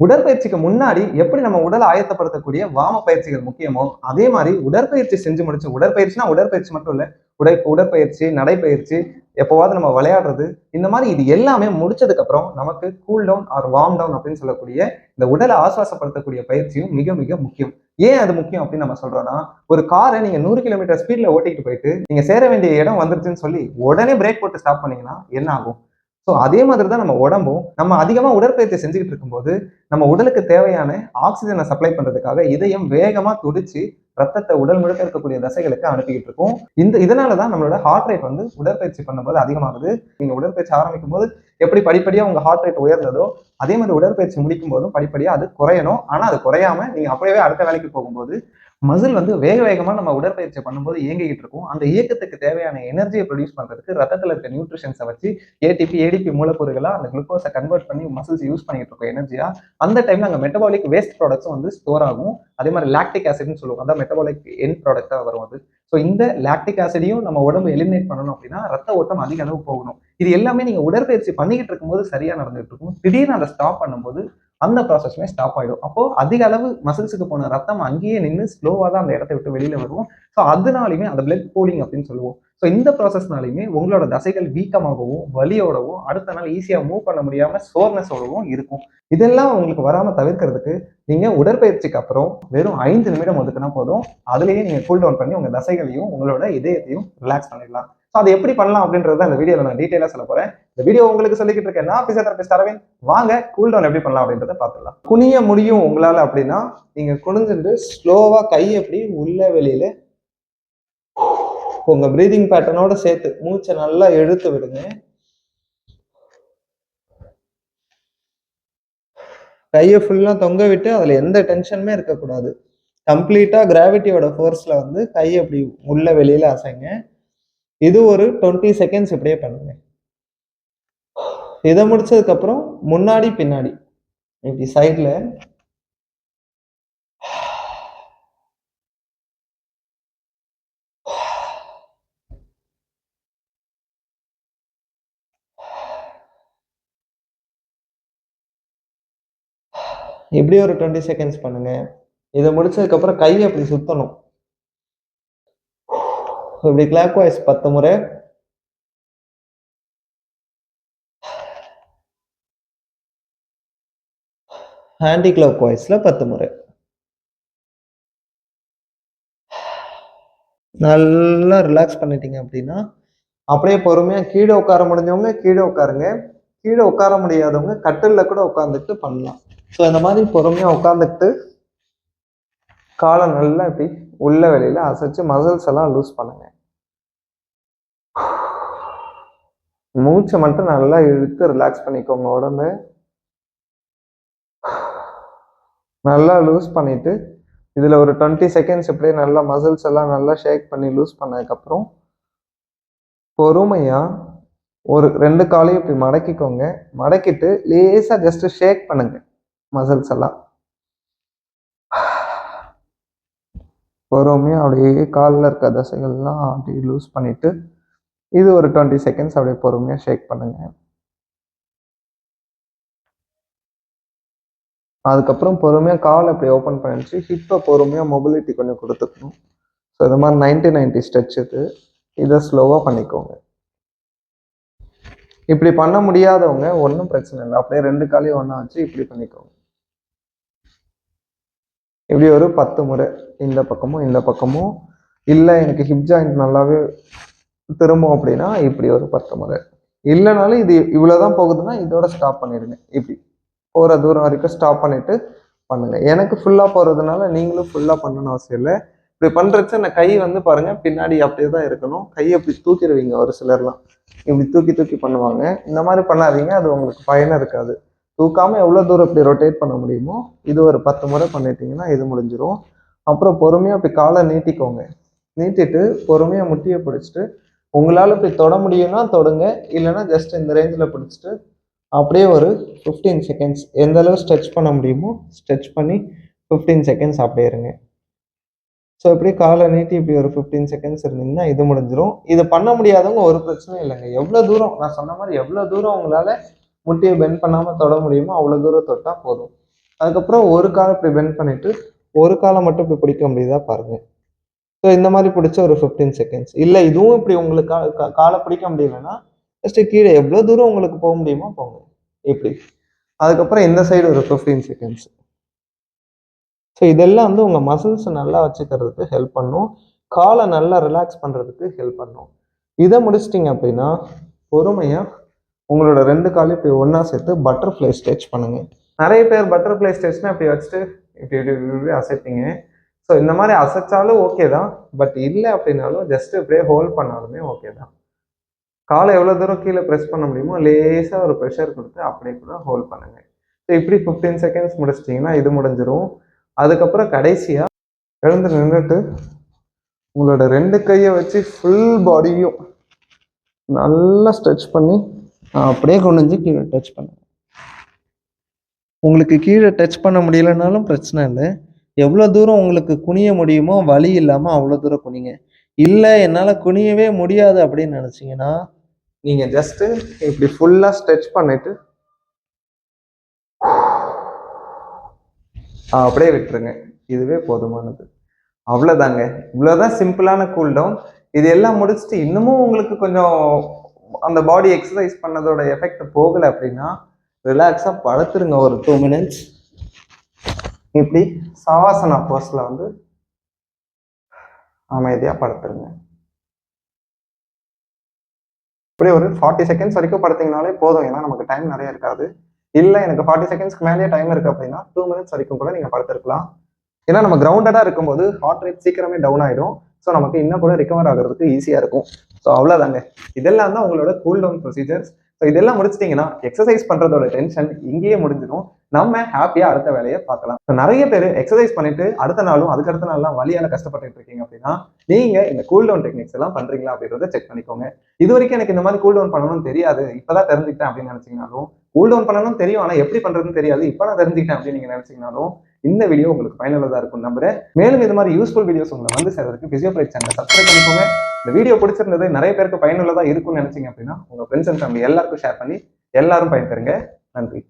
உடற்பயிற்சிக்கு முன்னாடி எப்படி நம்ம உடலை ஆயத்தப்படுத்தக்கூடிய வாம பயிற்சிகள் முக்கியமோ அதே மாதிரி உடற்பயிற்சி செஞ்சு முடிச்சு உடற்பயிற்சினா உடற்பயிற்சி மட்டும் இல்லை உடை உடற்பயிற்சி நடைப்பயிற்சி எப்போவாவது நம்ம விளையாடுறது இந்த மாதிரி இது எல்லாமே முடிச்சதுக்கு அப்புறம் நமக்கு cool down or warm down அப்படின்னு சொல்லக்கூடிய இந்த உடலை ஆசுவாசப்படுத்தக்கூடிய பயிற்சியும் மிக மிக முக்கியம். ஏன் அது முக்கியம் அப்படின்னு நம்ம சொல்றோம்னா ஒரு காரை நீங்க நூறு கிலோமீட்டர் ஸ்பீட்ல ஓட்டிட்டு போயிட்டு நீங்க சேர வேண்டிய இடம் வந்துருச்சுன்னு சொல்லி உடனே பிரேக் போட்டு ஸ்டாப் பண்ணீங்கன்னா என்ன ஆகும்? ஸோ அதே மாதிரி தான் நம்ம உடம்பும் நம்ம அதிகமாக உடற்பயிற்சி செஞ்சுக்கிட்டு இருக்கும்போது நம்ம உடலுக்கு தேவையான ஆக்சிஜனை சப்ளை பண்ணுறதுக்காக இதயம் வேகமாக துடிச்சு ரத்தத்தை உடல் முழுக்க இருக்கக்கூடிய தசைகளுக்கு அனுப்பிக்கிட்டு இருக்கும். இந்த இதனால தான் நம்மளோட ஹார்ட் ரேட் வந்து உடற்பயிற்சி பண்ணும்போது அதிகமாகுது. நீங்கள் உடற்பயிற்சி ஆரம்பிக்கும் போது எப்படி படிப்படியாக உங்கள் ஹார்ட் ரேட் உயர்ந்ததோ அதே மாதிரி உடற்பயிற்சி முடிக்கும் போதும் படிப்படியாக அது குறையணும். ஆனால் அது குறையாம நீங்கள் அப்படியே அடுத்த வேலைக்கு போகும்போது மசில் வந்து வேக வேகமாக நம்ம உடற்பயிற்சி பண்ணும்போது இயங்கிக்கிட்டு இருக்கும். அந்த இயக்கத்துக்கு தேவையான எனர்ஜியை ப்ரொடியூஸ் பண்ணுறதுக்கு ரத்தத்தில் இருக்க நியூட்ரிஷன்ஸை வச்சு ஏடிபி ஏடிபி மூலப்பொருட்களாக அந்த குளுக்கோஸை கன்வெர்ட் பண்ணி மசில்ஸ் யூஸ் பண்ணிட்டு இருக்கோம் எனர்ஜியாக அந்த டைமில் அங்கே மெட்டபாலிக் வேஸ்ட் ப்ராடக்ட்ஸும் வந்து ஸ்டோர் ஆகும். அதே மாதிரி லாக்டிக் ஆசிட்னு சொல்லுவோம் அதான் மெட்டபாலிக் என் ப்ராடக்டாக வரும் அது. ஸோ இந்த லாக்டிக் ஆசிடையும் நம்ம உடம்பு எலிமினேட் பண்ணணும் அப்படின்னா ரத்த ஓட்டம் அதிக அளவு போகணும். இது எல்லாமே நீங்கள் உடற்பயிற்சி பண்ணிக்கிட்டு இருக்கும்போது சரியாக நடந்துகிட்டு இருக்கும். திடீர்னு அதை ஸ்டாப் பண்ணும்போது அந்த ப்ராசஸ்மே ஸ்டாப் ஆயிடும். அப்போது அதிக அளவு மசில்ஸுக்கு போன ரத்தம் அங்கேயே நின்று ஸ்லோவாக தான் அந்த இடத்த விட்டு வெளியில் வருவோம். ஸோ அதனாலையுமே அந்த பிளட் கூலிங் அப்படின்னு சொல்லுவோம். ஸோ இந்த ப்ராசஸ்னாலையுமே உங்களோட தசைகள் வீக்கமாகவும் வலியோடவும் அடுத்த நாள் ஈஸியாக மூவ் பண்ண முடியாமல் சோர்னஸோடவும் இருக்கும். இதெல்லாம் உங்களுக்கு வராமல் தவிர்க்கிறதுக்கு நீங்கள் உடற்பயிற்சிக்கு அப்புறம் வெறும் ஐந்து நிமிடம் ஒதுக்குனா போதும். அதுலேயே நீங்கள் கூல் டவுன் பண்ணி உங்கள் தசைகளையும் உங்களோட இதயத்தையும் ரிலாக்ஸ் பண்ணிடலாம். ஸோ அதை எப்படி பண்ணலாம் அப்படின்றத இந்த வீடியோவில் நான் டீட்டெயிலாக சொல்ல போகிறேன் இந்த வீடியோ உங்களுக்கு சொல்லிக்கிட்டு இருக்கேன். நான் பிசியோதெரபிஸ்ட் அரவிந்த். வாங்க கூல் டவுன் எப்படி பண்ணலாம் அப்படின்றத பார்த்துடலாம். குனிய முடியும் உங்களால் அப்படின்னா நீங்கள் குனிஞ்சுட்டு ஸ்லோவாக கை எப்படி உள்ள வெளியில் உங்கள் ப்ரீதிங் பேட்டர்னோட சேர்த்து மூச்சை நல்லா இழுத்து விடுங்க. கையை ஃபுல்லாக தொங்க விட்டு அதில் எந்த டென்ஷனுமே இருக்கக்கூடாது. கம்ப்ளீட்டாக கிராவிட்டியோட ஃபோர்ஸில் வந்து கையை அப்படி உள்ள வெளியில் அசைங்க. இது ஒரு டுவெண்ட்டி செகண்ட்ஸ் இப்படியே பண்ணுங்க. இதை முடிச்சதுக்கப்புறம் முன்னாடி பின்னாடி. இப்படி சைட்ல இப்படி ஒரு டுவெண்ட்டி செகண்ட்ஸ் பண்ணுங்க. இதை முடிச்சதுக்கப்புறம் கையை அப்படி சுத்தணும். இப்படி கிளாக் வாய்ஸ் பத்து முறை. ஹேண்டி கிளாக் வாய்ஸ்ல பத்து முறை. நல்லா ரிலாக்ஸ் பண்ணிட்டீங்க அப்படின்னா அப்படியே பொறுமையாக கீழே உட்கார முடிஞ்சவங்க கீழே உட்காருங்க. கீழே உட்கார முடியாதவங்க கட்டிலில் கூட உட்காந்துட்டு பண்ணலாம். ஸோ இந்த மாதிரி பொறுமையாக உட்காந்துக்கிட்டு காலை நல்லா இப்படி உள்ள வெளியில் அசைச்சு மசில்ஸ் எல்லாம் லூஸ் பண்ணுங்க. மூச்சை மட்டும் நல்லா இழுத்து ரிலாக்ஸ் பண்ணிக்கோங்க உடம்பு. நல்லா லூஸ் பண்ணிட்டு இதில் ஒரு டுவெண்ட்டி செகண்ட்ஸ் இப்படியே நல்லா மசில்ஸ் எல்லாம் நல்லா ஷேக் பண்ணி லூஸ் பண்ணதுக்கப்புறம் பொறுமையாக ஒரு ரெண்டு காலையும் இப்படி மடக்கிக்கோங்க. மடக்கிட்டு லேசாக ஜஸ்ட்டு ஷேக் பண்ணுங்கள் மசில்ஸ் எல்லாம். பொறுமையாக அப்படியே காலில் இருக்க தசைகள்லாம் அப்படியே லூஸ் பண்ணிவிட்டு இது ஒரு டுவெண்ட்டி செகண்ட்ஸ் அப்படியே பொறுமையாக ஷேக் பண்ணுங்கள் அதுக்கப்புறம் பொறுமையாக கால் அப்படி ஓப்பன் பண்ணிச்சு ஹிப்பை பொறுமையாக மொபிலிட்டி கொஞ்சம் கொடுத்துக்கணும். ஸோ இது மாதிரி நைன்டி நைன்டி ஸ்ட்ரெச் இது. இதை ஸ்லோவாக பண்ணிக்கோங்க. இப்படி பண்ண முடியாதவங்க ஒன்றும் பிரச்சனை இல்லை. அப்படியே ரெண்டு காலையும் ஒன்றா வச்சு இப்படி பண்ணிக்கோங்க. இப்படி ஒரு பத்து முறை இந்த பக்கமும் இந்த பக்கமும்? இல்லை எனக்கு ஹிப் ஜாயிண்ட் நல்லாவே திரும்பும் அப்படின்னா இப்படி ஒரு பத்து முறை. இல்லைனாலும் இது இவ்வளோதான் போகுதுன்னா இதோட ஸ்டாப் பண்ணிடுங்க. இப்படி. போகிற தூரம் வரைக்கும் ஸ்டாப் பண்ணிட்டு பண்ணுங்க. எனக்கு ஃபுல்லாக போகிறதுனால நீங்களும் ஃபுல்லாக பண்ணணும் அவசியம் இல்லை. இப்படி பண்ணுறச்ச அந்த கை வந்து பாருங்கள் பின்னாடி அப்படியே தான் இருக்கணும். கையை அப்படி தூக்கிடுவீங்க ஒரு சிலர்லாம். இப்படி தூக்கி தூக்கி பண்ணுவாங்க. இந்த மாதிரி பண்ணாதீங்க அது உங்களுக்கு பயனாக இருக்காது. தூக்காமல் எவ்வளோ தூரம் இப்படி ரொட்டேட் பண்ண முடியுமோ இது ஒரு பத்து முறை பண்ணிட்டீங்கன்னா இது முடிஞ்சிடும் அப்புறம் பொறுமையாக இப்படி காலை நீட்டிக்கோங்க. நீட்டிட்டு பொறுமையாக முட்டியை பிடிச்சிட்டு உங்களால் இப்படி தொட முடியும்னா தொடுங்க இல்லைன்னா ஜஸ்ட் இந்த ரேஞ்சில் பிடிச்சிட்டு அப்படியே ஒரு ஃபிஃப்டீன் செகண்ட்ஸ் எந்த அளவு ஸ்ட்ரெச் பண்ண முடியுமோ ஸ்ட்ரெச் பண்ணி ஃபிஃப்டீன் செகண்ட்ஸ் அப்படியே இருங்க. ஸோ இப்படி காலை நீட்டி இப்படி ஒரு ஃபிஃப்டீன் செகண்ட்ஸ் இருந்தீங்கன்னா இது முடிஞ்சிடும் இது பண்ண முடியாதவங்க ஒரு பிரச்சனையும் இல்லைங்க. எவ்வளோ தூரம் நான் சொன்ன மாதிரி எவ்வளோ தூரம் உங்களால் முட்டியை பெண்ட் பண்ணாமல் தொட முடியுமோ அவ்வளோ தூரம் தொட்டால் போதும். அதுக்கப்புறம் ஒரு காலை இப்படி பெண்ட் பண்ணிவிட்டு ஒரு காலை மட்டும் இப்படி பிடிக்க முடியுதா பாருங்கள் ஸோ இந்த மாதிரி பிடிச்ச ஒரு ஃபிஃப்டீன் செகண்ட்ஸ் இல்லை இதுவும் இப்படி உங்களுக்கு கா- காலை பிடிக்க முடியலன்னா ஜஸ்ட் கீழே எவ்வளோ தூரம் உங்களுக்கு போக முடியுமோ போங்க. இப்படி. அதுக்கப்புறம் இந்த சைடு ஒரு ஃபிஃப்டீன் செகண்ட்ஸ் ஸோ இதெல்லாம் வந்து உங்கள் மசில்ஸ் நல்லா வச்சுக்கிறதுக்கு ஹெல்ப் பண்ணும். காலை நல்லா ரிலாக்ஸ் பண்ணுறதுக்கு ஹெல்ப் பண்ணும். இதை முடிச்சிட்டிங்க அப்படின்னா பொறுமையாக உங்களோட ரெண்டு காலையும் இப்படி ஒன்றா சேர்த்து பட்டர்ஃப்ளை ஸ்டெச் பண்ணுங்க. நிறைய பேர் பட்டர்ஃப்ளை ஸ்டெச்னா இப்படி வச்சுட்டு இப்படி இப்படி இப்படி அசைப்பீங்க. ஸோ இந்த மாதிரி அசைச்சாலும் ஓகே தான். பட் இல்லை அப்படின்னாலும் ஜஸ்ட் இப்படியே ஹோல்ட் பண்ணாலுமே ஓகே தான். காலை எவ்வளோ தூரம் கீழே ப்ரெஸ் பண்ண முடியுமோ லேசாக ஒரு ப்ரெஷர் கொடுத்து அப்படியே கூட ஹோல்ட் பண்ணுங்க. ஸோ இப்படி ஃபிஃப்டீன் செகண்ட்ஸ் முடிச்சிட்டிங்கன்னா இது முடிஞ்சிடும் அதுக்கப்புறம் கடைசியாக எழுந்து நின்றுட்டு உங்களோட ரெண்டு கையை வச்சு ஃபுல் பாடியும் நல்லா ஸ்ட்ரெச் பண்ணி அப்படியே கொண்டு வந்து கீழே டச் பண்ணுங்க உங்களுக்கு கீழே டச் பண்ண முடியலனாலும் பிரச்சனை இல்லை. எவ்வளோ தூரம் உங்களுக்கு குனிய முடியுமோ வலி இல்லாமல் அவ்வளோ தூரம் குனிங்க. இல்லை என்னால் குனியவே முடியாது அப்படின்னு நினச்சிங்கன்னா நீங்கள் ஜஸ்ட்டு இப்படி ஃபுல்லாக ஸ்ட்ரெச் பண்ணிட்டு அப்படியே விட்டுருங்க. இதுவே போதுமானது. அவ்வளோதாங்க இவ்வளோதான் சிம்பிளான கூல் டவுன் இது எல்லாம் முடிச்சுட்டு இன்னமும் உங்களுக்கு கொஞ்சம் அந்த பாடி எக்ஸசைஸ் பண்ணதோட எஃபெக்ட் போகலை அப்படின்னா ரிலாக்ஸாக படுத்துருங்க ஒரு டூ மினிட்ஸ் இப்படி சவாசனா போஸ்ல வந்து அமைதியாக படுத்துருங்க. இப்படி ஒரு ஃபார்ட்டி செகண்ட்ஸ் வரைக்கும் படுத்திங்கனாலே போதும். ஏன்னா நமக்கு டைம் நிறைய இருக்காது. இல்லை எனக்கு ஃபார்ட்டி செகண்ட்ஸ்க்கு மேலேயே டைம் இருக்குது அப்படின்னா டூ மினிட்ஸ் வரைக்கும் கூட நீங்கள் படுத்துருக்கலாம். ஏன்னா நம்ம கிரவுண்டடாக இருக்கும்போது ஹார்ட் ரேட் சீக்கிரமே டவுன் ஆகிடும் ஸோ நமக்கு இன்னும் கூட ரிகவர் ஆகிறதுக்கு ஈஸியாக இருக்கும். ஸோ அவ்வளோதாங்க இதெல்லாம் தான் உங்களோட கூல் டவுன் ப்ரொசீஜர்ஸ் ஸோ இதெல்லாம் முடிச்சிட்டிங்கன்னா எக்ஸசைஸ் பண்ணுறதோட டென்ஷன் இங்கேயே முடிஞ்சிடும். நம்ம ஹாப்பியாக அடுத்த வேலையை பார்க்கலாம். ஸோ நிறைய பேர் எக்ஸசைஸ் பண்ணிட்டு அடுத்த நாளும் அதுக்கு அடுத்த நாள்லாம் வழியால் கஷ்டப்பட்டுட்டு இருக்கீங்க அப்படின்னா நீங்கள் இந்த கூல் டவுன் டெக்னிக்ஸ் எல்லாம் பண்ணுறீங்களா அப்படின்றத செக் பண்ணிக்கோங்க. இது வரைக்கும் எனக்கு இந்த மாதிரி கூல் டவுன் பண்ணணும்னு தெரியாது. இப்போதான் தெரிஞ்சுக்கிட்டேன் அப்படின்னு நினைச்சீங்கனாலும் கூல் டவுன் பண்ணணும் தெரியும். ஆனால் எப்படி பண்ணுறதுன்னு தெரியாது. இப்போ நான் தெரிஞ்சுக்கிட்டேன் அப்படின்னு நீங்கள் நினச்சிங்கனாலும் இந்த வீடியோ உங்களுக்கு பயனுள்ளதாக இருக்கும் நம்புறேன். மேலும் இது மாதிரி யூஸ்ஃபுல் வீடியோஸ் உங்களை வந்து சேர்றதுக்கு பிசியோபிரைட் சேனல் சப்ஸ்கிரைப் பண்ணிக்கோங்க. இந்த வீடியோ பிடிச்சிருந்தது நிறைய பேருக்கு பயனுள்ளதாக இருக்கும்னு நினைச்சிங்க அப்படின்னா உங்கள் ஃப்ரெண்ட்ஸ் அண்ட் ஃபேமிலி எல்லாருக்கும் ஷேர் பண்ணி எல்லாரும் பயன்பெறுங்க. நன்றி.